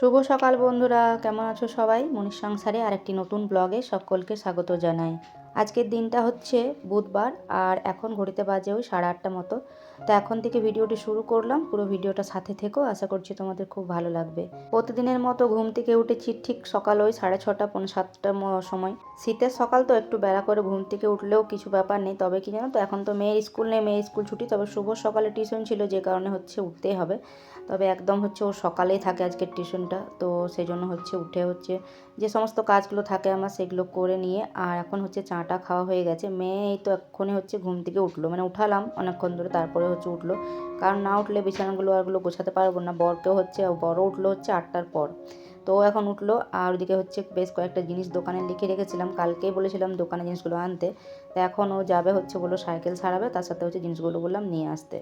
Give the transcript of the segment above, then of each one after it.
শুভ সকাল বন্ধুরা, কেমন আছো সবাই? মনীষ সংসারে আরেকটি নতুন ব্লগে সকলকে স্বাগত জানাই। আজকের দিনটা হচ্ছে বুধবার, আর এখন ঘড়িতে বাজে ওই সাড়ে আটটা মতো। তো এখন থেকে ভিডিওটি শুরু করলাম। পুরো ভিডিওটা সাথে থেকেও আশা করছি তোমাদের খুব ভালো লাগবে। প্রতিদিনের মতো ঘুম থেকে উঠেছি ঠিক সকাল ওই সাড়ে ছটা পনেরো সাতটার সময়। শীতের সকাল তো একটু বেলা করে ঘুম থেকে উঠলেও কিছু ব্যাপার নেই। তবে কি জানো তো, এখন তো মেয়ের স্কুল নেই, মেয়ের স্কুল ছুটি। তবে শুভ সকালে টিউশন ছিল, যে কারণে হচ্ছে উঠতেই হবে। তবে একদম হচ্ছে ও সকালেই থাকে আজকের টিউশনটা। তো সেই জন্য হচ্ছে উঠে হচ্ছে যে সমস্ত কাজগুলো থাকে আমার, সেগুলো করে নিয়ে আর এখন হচ্ছে চাটা খাওয়া হয়ে গেছে। মেয়ে এই তো এক্ষুনি হচ্ছে ঘুম থেকে উঠল। মানে উঠালাম অনেকক্ষণ ধরে তারপরে হচ্ছে উঠল। কারণ না উঠলে বিছানাগুলো আরগুলো গোছাতে পারব না। বরকেও হচ্ছে বড় উঠল হচ্ছে আটটার পর। তো এখন উঠল আর ওদিকে হচ্ছে বেশ কয়েকটা জিনিস দোকানে লিখে রেখেছিলাম। কালকেই বলেছিলাম দোকানে জিনিসগুলো আনতে। তো এখন ও যাবে হচ্ছে বলল সাইকেল সারাবে তার সাথে হচ্ছে জিনিসগুলো বললাম নিয়ে আসতে।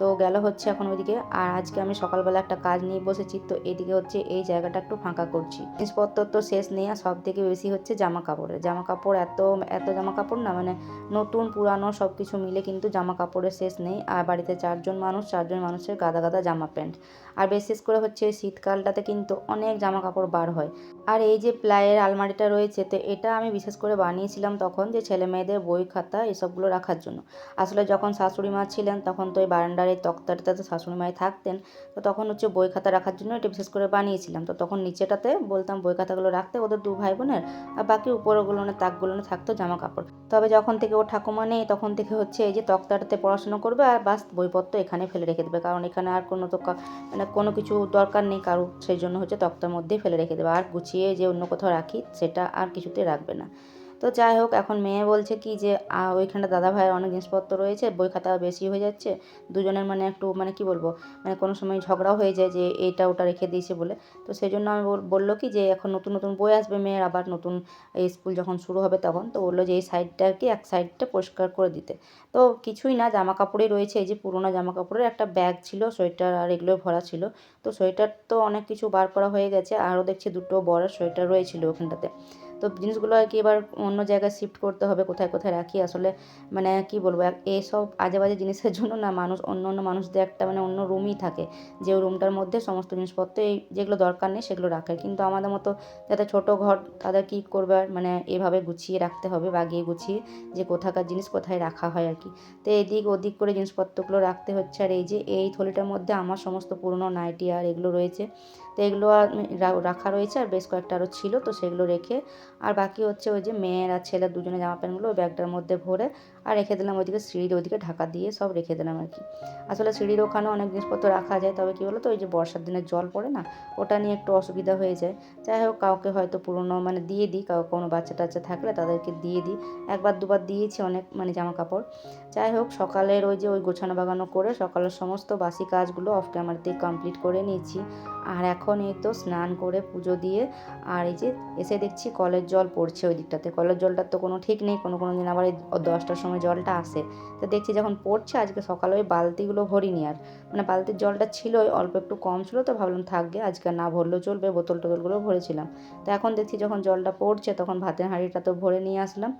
তো গেল হচ্ছে এখন ওইদিকে। আর আজকে আমি সকালবেলা একটা কাজ নিয়ে বসেছি, তো এদিকে হচ্ছে এই জায়গাটা একটু ফাঁকা করছি। জিনিসপত্র তো শেষ নেই, আর সব থেকে বেশি হচ্ছে জামা কাপড়ের জামা কাপড় এত এত জামা কাপড় না মানে নতুন, পুরানো সব কিছু মিলে কিন্তু জামা কাপড়ের শেষ নেই। আর বাড়িতে চারজন মানুষ, চারজন মানুষের গাদা গাদা জামা প্যান্ট। আর বিশেষ করে হচ্ছে শীতকালটাতে কিন্তু অনেক জামা কাপড় বার হয়। আর এই যে প্লাইয়ের আলমারিটা রয়েছে, তো এটা আমি বিশেষ করে বানিয়েছিলাম তখন যে ছেলে মেয়েদের বই খাতা এসবগুলো রাখার জন্য। আসলে যখন শাশুড়ি মা ছিলেন, তখন তো এই বারান্ডার এই তক্তাটাতে তো শাশুড়ি মাই থাকতেন, তো তখন হচ্ছে বই খাতা রাখার জন্য এটা বিশেষ করে বানিয়েছিলাম। তো তখন নিচেটাতে বলতাম বই খাতাগুলো রাখতে, ওদের দু ভাই বোনের, আর বাকি উপরগুলো তাকগুলো থাকতো জামা কাপড় তবে যখন থেকে ও ঠাকুমা নেই, তখন থেকে হচ্ছে এই যে তক্তাটাতে পড়াশুনো করবে আর বাস বইপত্র এখানে ফেলে রেখে দেবে। কারণ এখানে আর কোনো তো মানে কোনো কিছু দরকার নেই, কারও সেই জন্য হচ্ছে তক্তার মধ্যেই ফেলে রেখে দেবে। আর গুছিয়ে যে অন্য কোথাও রাখি, সেটা আর কিছুতে রাখবে না। তো যাই হোক, এখন মেয়ে বলছে কি যে ওইখানটা দাদা ভাইয়ের অনেক জিনিসপত্র রয়েছে, বই খাতা বেশি হয়ে যাচ্ছে। দুজনের মানে একটু মানে কি বলব মানে কোনো সময় ঝগড়াও হয়ে যায় যে, এইটা ওটা রেখে দিয়েছে বলে। তো সেই জন্য আমি বলল কি যে, এখন নতুন নতুন বই আসবে মেয়ের, আবার নতুন স্কুল যখন শুরু হবে তখন। তো বলল যে, এই সাইডটা কি এক সাইডটা পরিষ্কার করে দিতে। তো কিছুই না জামা কাপড়ই রয়েছে, এই যে পুরোনো জামা কাপড়ের একটা ব্যাগ ছিল, সোয়েটার আর এগুলো ভরা ছিল। তো সোয়েটার তো অনেক কিছু বার করা হয়ে গেছে, আরও দেখছি দুটো বড় সোয়েটার রয়েছিল ওখানটাতে। তো জিনিসগুলো আর কি এবার অন্য জায়গায় শিফট করতে হবে, কোথায় কোথায় রাখি আসলে। মানে কি বলব এইসব আজে বাজে জিনিসের জন্য না, মানুষ, অন্য অন্য মানুষদের একটা মানে অন্য রুমই থাকে। যে রুমটার মধ্যে সমস্ত জিনিসপত্র, এই যেগুলো দরকার নেই সেগুলো রাখে কিন্তু আমাদের মতো যাতে ছোট ঘর, তাদের কী করবে মানে এভাবে গুছিয়ে রাখতে হবে, বাগিয়ে গুছিয়ে যে কোথাকার জিনিস কোথায় রাখা হয় আর কি। তো এদিক ওদিক করে জিনিসপত্রগুলো রাখতে হচ্ছে। আর এই যে, এই থলিটার মধ্যে আমার সমস্ত পুরনো নাইটি আর এগুলো রয়েছে। তো এগুলো রাখা রয়েছে আর বেশ কয়েকটা আরও ছিল, তো সেগুলো রেখে আর বাকি হচ্ছে ওই যে মেয়ের আর ছেলের দুজনে জামা প্যান্টগুলো ওই ব্যাগটার মধ্যে ভরে আর রেখে দিলাম ওইদিকে সিঁড়ির ওইদিকে ঢাকা দিয়ে সব রেখে দিলাম আর কি। আসলে সিঁড়ির ওখানে অনেক জিনিসপত্র রাখা যায়, তবে কী বলো তো ওই যে বর্ষার দিনে জল পড়ে না, ওটা নিয়ে একটু অসুবিধা হয়ে যায়। যাই হোক, কাউকে হয়তো পুরনো মানে দিয়ে দিই কোনো বাচ্চা টাচ্চা থাকলে তাদেরকে দিয়ে দিই। একবার দুবার দিয়েছি অনেক মানে জামা কাপড় যাই হোক, সকালের ওই যে ওই গোছানো বাগানো করে সকালের সমস্ত বাসি কাজগুলো অফ ক্যামেরাতেই কমপ্লিট করে নিয়েছি। আর এখন এই তো স্নান করে পুজো দিয়ে, আর এই যে এসে দেখছি কলের জল পড়ছে ওই দিকটাতে। কলের জলটার তো কোনো ঠিক নেই, কোনো কোনো দিন আবার দশটার সময় জলটা আসে। তো দেখছি যখন পড়ছে আজকে সকালে ওই বালতিগুলো ভরিনি আর। মানে বালতির জলটা ছিল ওই অল্প একটু কম ছিল তো ভাবলাম থাকবে আজকে না ভরলেও চলবে, বোতল টোতলগুলো ভরেছিলাম। তো এখন দেখছি যখন জলটা পড়ছে তখন ভাতের হাঁড়িটা তো ভরে নিয়ে আসলাম।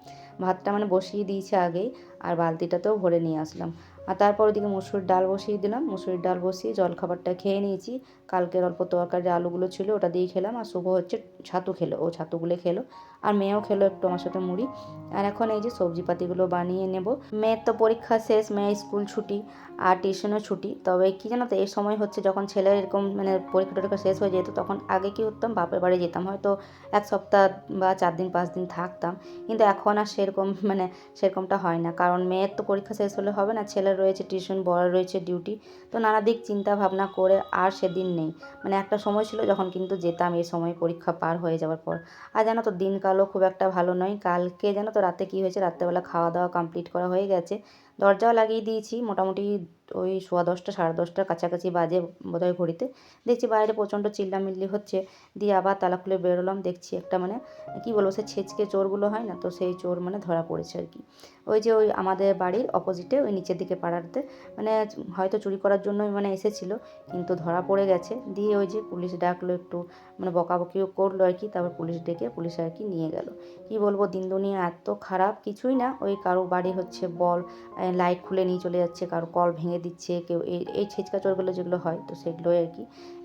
ভাতটা মানে বসিয়ে দিয়েছে আগেই, আর বালতিটাতেও ভরে নিয়ে আসলাম। আর তারপর ওদিকে মুসুরির ডাল বসিয়ে দিলাম। মুসুরির ডাল বসিয়ে জলখাবারটা খেয়ে নিয়েছি। কালকের অল্প তরকারি আলুগুলো ছিল, ওটা দিয়ে খেলাম। আর শুভ হচ্ছে ছাতু খেলো, ও ছাতুগুলো খেলো। আর মেয়েও খেলো একটু আমার সাথে মুড়ি। আর এখন এই যে সবজিপাতিগুলো বানিয়ে নেব। মেয়ের তো পরীক্ষা শেষ মেয়ে স্কুল ছুটি আর টিউশনও ছুটি। তবে কি জানো তো এই সময় হচ্ছে যখন ছেলের এরকম মানে পরীক্ষা টরীক্ষা শেষ হয়ে যেত, তখন আগে কি করতাম বাপের বাড়ি যেতাম। হয়তো এক সপ্তাহ বা চার দিন, পাঁচ দিন থাকতাম। কিন্তু এখন আর সেরকম মানে সেরকমটা হয় না। কারণ মেয়ের তো পরীক্ষা শেষ হলে হবে না ছেলের রয়েছে, টিউশন বড় রয়েছে, ডিউটি। তো নানা দিক চিন্তা ভাবনা করে আর সেদিন নেই। মানে একটা সময় ছিল যখন কিন্তু যেতাম, এই সময় পরীক্ষা পার হয়ে যাওয়ার পর। আর জানো তো, দিনকালও খুব একটা ভালো নয়। কালকে জানো তো, রাতে কী হয়েছে? রাত্রেবেলা খাওয়া দাওয়া কমপ্লিট করা হয়ে গেছে। দরজাও লাগিয়ে দিয়েছি। মোটামুটি ওই সোয়া দশটা, সাড়ে দশটার কাছাকাছি বাজে বোধহয় ঘড়িতে। দেখছি বাইরে প্রচণ্ড চিল্লামিল্লি হচ্ছে। দিয়ে আবার তালা খুলে বেরোলাম, দেখছি একটা মানে কী বলব, সে ছেচকে চোরগুলো হয় না, তো সেই চোর মানে ধরা পড়েছে আর কি। ওই যে ওই আমাদের বাড়ির অপোজিটে ওই নিচের দিকে পাড়াতে মানে হয়তো চুরি করার জন্যই মানে এসেছিল, কিন্তু ধরা পড়ে গেছে। দিয়ে ওই যে পুলিশ ডাকলো একটু মানে বকাবকিও করল আর কি, তারপর পুলিশ ডেকে পুলিশ আর কি নিয়ে গেল। কি বলব, দিন দুনিয়া এত খারাপ, কিছুই না। ওই কারও বাড়ি হচ্ছে বল লাইট খুলে নিয়ে চলে যাচ্ছে, কারও কল ভেঙে দিচ্ছে, কেউ এই এই ছেচকা চোরগুলো যেগুলো হয়, তো সেগুলোই আর কি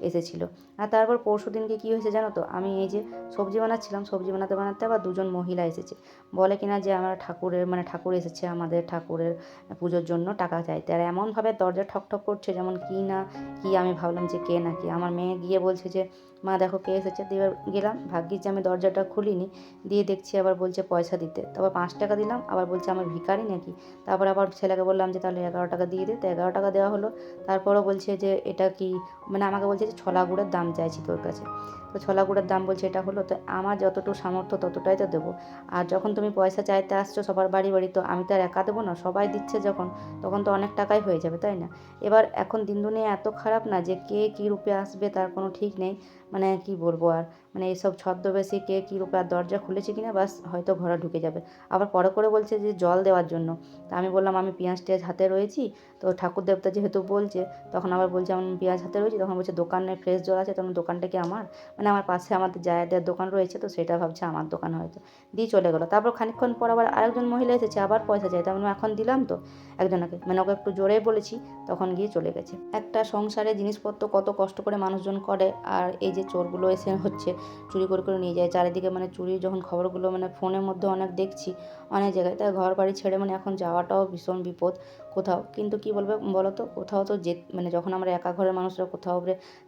এসেছিল। আর তারপর পরশু দিনকে কী হয়েছে জানো তো? আমি এই যে সবজি বানাচ্ছিলাম, সবজি বানাতে বানাতে আবার দুজন মহিলা এসেছে। বলে কিনা যে আমার ঠাকুরের মানে ঠাকুর এসেছে আমাদের ঠাকুরের পুজোর জন্য টাকা চাই আর এমনভাবে দরজা ঠক ঠক করছে যেমন কি না, কি আমি ভাবলাম যে কে না কি? আমার মেয়ে গিয়ে বলছে যে মা দেখো কে এসেছে। দিয়ে গেলাম, ভাগ্যিস যে আমি দরজাটা খুলিনি। দিয়ে দেখছি আবার বলছে পয়সা দিতে। তারপর পাঁচ টাকা দিলাম, আবার বলছে আমার ভিখারি নাকি? তারপর আবার ছেলেকে বললাম যে তাহলে এগারো টাকা দিয়ে দে। তো এগারো টাকা দেওয়া হলো। তারপরও বলছে যে এটা কি মানে আমাকে বলছে যে ছলা গুড়ের দাম চাইছি তোর কাছে। তো ছলা গুড়ের দাম বলছে এটা হলো, তো আমার যতটুকু সামর্থ্য ততটাই তো দেবো। আর যখন তুমি পয়সা চাইতে আসছো সবার বাড়ি বাড়ি, তো আমি তো আর একা দেবো না, সবাই দিচ্ছে যখন, তখন তো অনেক টাকাই হয়ে যাবে, তাই না? এবার এখন দিন দুনিয়া এত খারাপ না যে কে কী রূপে আসবে তার কোনো ঠিক নেই। মানে কি বলব আর মানে এইসব ছদ্মবেশী কে কী রূপে আর দরজা খুলেছে কিনা, বাস হয়তো ঘরে ঢুকে যাবে। আবার পরে করে বলছে যে জল দেওয়ার জন্য। তা আমি বললাম, আমি পেঁয়াজ টেঁয়াজ হাতে রয়েছি। তো ঠাকুর দেবতা যেহেতু বলছে, তখন আবার বলছে, আমি পেঁয়াজ হাতে রয়েছি। তখন বলছে, দোকানে ফ্রেশ জল আছে, তখন দোকানটা কি আমার? মানে আমার পাশে আমাদের জায়গাদের দোকান রয়েছে, তো সেটা ভাবছে আমার দোকান হয়তো। দিয়ে চলে গেলো। তারপর খানিকক্ষণ পর আবার আরেকজন মহিলা এসেছে, আবার পয়সা চাই তার এখন দিলাম তো? একজনকে। মানে ওকে একটু জোরে বলেছি, তখন গিয়ে চলে গেছে। একটা সংসারে জিনিসপত্র কত কষ্ট করে মানুষজন করে, আর এই যে চোরগুলো এসে হচ্ছে চুরি করে করে নিয়ে যায়। চারিদিকে মানে চুরি যখন খবরগুলো মানে ফোনের মধ্যে অনেক দেখছি, অনেক জায়গায়। তাই ঘর বাড়ি ছেড়ে মানে এখন যাওয়াটাও ভীষণ বিপদ কোথাও। কিন্তু কি বলবে বলো তো কোথাও তো যে মানে যখন আমরা একা ঘরের মানুষরা কোথাও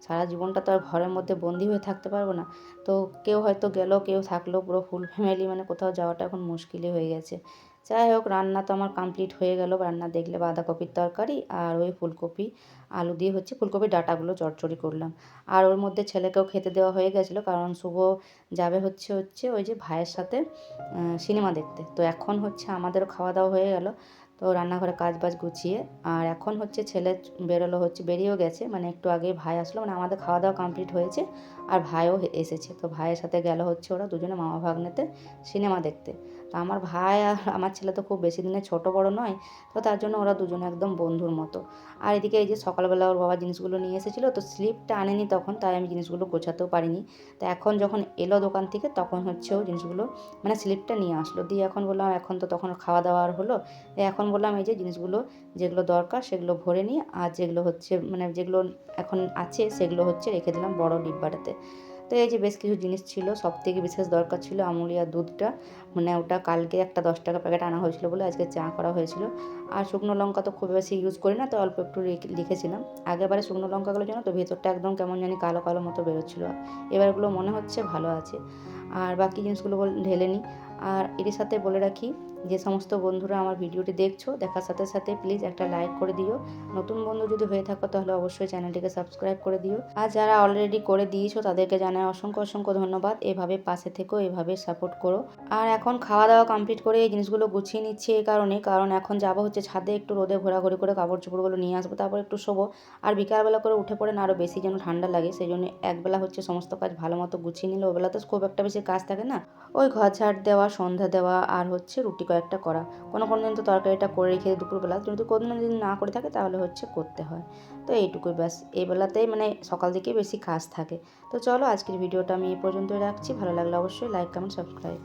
সারা জীবনটা তো আর ঘরের মধ্যে বন্দি হয়ে থাকতে পারব না। তো কেউ হয়তো গেল, কেউ থাকল, পুরো ফুল ফ্যামিলি মানে কোথাও যাওয়াটা এখন মুশকিলই হয়ে গেছে। যাই হোক, রান্না তো আমার কমপ্লিট হয়ে গেল। রান্না দেখলে বাঁধাকপির তরকারি আর ওই ফুলকপি আলু দিয়ে হচ্ছে ফুলকপির ডাঁটাগুলো চটচড়ি করলাম। আর ওর মধ্যে ছেলেকেও খেতে দেওয়া হয়ে গেছিল, কারণ শুভ যাবে হচ্ছে হচ্ছে ওই যে ভাইয়ের সাথে সিনেমা দেখতে। তো এখন হচ্ছে আমাদেরও খাওয়া দাওয়া হয়ে গেল। তো রান্নাঘরে কাজ বাজ গুছিয়ে, আর এখন হচ্ছে ছেলে বেরোলো হচ্ছে, বেরিয়েও গেছে। মানে একটু আগে ভাই আসলো মানে আমাদের খাওয়া দাওয়া কমপ্লিট হয়েছে, আর ভাইও এসেছে। তো ভাইয়ের সাথে গেল হচ্ছে ওরা দুজনে মামা ভাগ্নেতে সিনেমা দেখতে। তো আমার ভাই আর আমার ছেলে তো খুব বেশি দিনে ছোটো বড়ো নয়, তো তার জন্য ওরা দুজনে একদম বন্ধুর মতো। আর এদিকে এই যে সকালবেলা ওর বাবা জিনিসগুলো নিয়ে এসেছিল, তো স্লিপটা আনেনি তখন, তাই আমি জিনিসগুলো গোছাতেও পারিনি। তো এখন যখন এলো দোকান থেকে, তখন হচ্ছে ও জিনিসগুলো মানে স্লিপটা নিয়ে আসলো। দিয়ে এখন বললাম, এখন তো তখন খাওয়া দাওয়া আর হলো। এখন বললাম, এই যে জিনিসগুলো, যেগুলো দরকার, সেগুলো ভরে নিই আর যেগুলো হচ্ছে মানে যেগুলো এখন আছে, সেগুলো হচ্ছে রেখে দিলাম বড় ডিব্বাটাতে। তো এই যে বেশ কিছু জিনিস ছিল সব থেকে বিশেষ দরকার ছিল আমুলিয়া দুধটা। মানে ওটা কালকে একটা দশ টাকা প্যাকেট আনা হয়েছিল বলে আজকে চা করা হয়েছিল। আর শুকনো লঙ্কা তো খুব বেশি ইউজ করি না, তো অল্প একটু লিখেছিলাম। আগেবারে শুকনো লঙ্কাগুলো জানো তো, ভেতরটা একদম কেমন জানি কালো কালো মতো বেরোচ্ছিলো। এবারগুলো মনে হচ্ছে ভালো আছে। আর বাকি জিনিসগুলো ঢেলে নিই আর এর সাথে বলে রাখি যে সমস্ত বন্ধুরা আমার ভিডিওটি দেখছ, দেখার সাথে সাথে প্লিজ একটা লাইক করে দিও। নতুন বন্ধু যদি হয়ে থাকো, তাহলে অবশ্যই চ্যানেলটিকে সাবস্ক্রাইব করে দিও। আর যারা অলরেডি করে দিয়েছ, তাদেরকে জানাই অসংখ্য অসংখ্য ধন্যবাদ। এভাবে পাশে থেকেও এভাবে সাপোর্ট করো। আর এখন খাওয়া দাওয়া কমপ্লিট করে এই জিনিসগুলো গুছিয়ে নিচ্ছি এই কারণে, কারণ এখন যাব হচ্ছে ছাদে একটু রোদে ঘোরাঘুরি করে কাপড় চোপড়গুলো নিয়ে আসব, তারপর একটু শোবো। আর বিকালবেলা করে উঠে পড়ে না আরও বেশি যেন ঠান্ডা লাগে, সেই জন্য একবেলা হচ্ছে সমস্ত কাজ ভালো মতো গুছিয়ে নিলে ওবেলা তো খুব একটা বেশি কাজ থাকে না। ওই ঘর ঝাড় দেওয়া, সন্ধ্যা দেওয়া, আর হচ্ছে রুটি কয়েকটা করা। কোনো কোনো দিন তো তরকারিটা করে রেখে দুপুরবেলা। যদি কোনো দিন না করে থাকে তাহলে হচ্ছে করতে হয়। তো এইটুকুই ব্যাস। এই বেলাতেই মানে সকাল দিকেই বেশি কাজ থাকে। তো চলো আজকের ভিডিওটা আমি এই পর্যন্তই রাখছি। ভালো লাগলে অবশ্যই লাইক কমেন্ট সাবস্ক্রাইব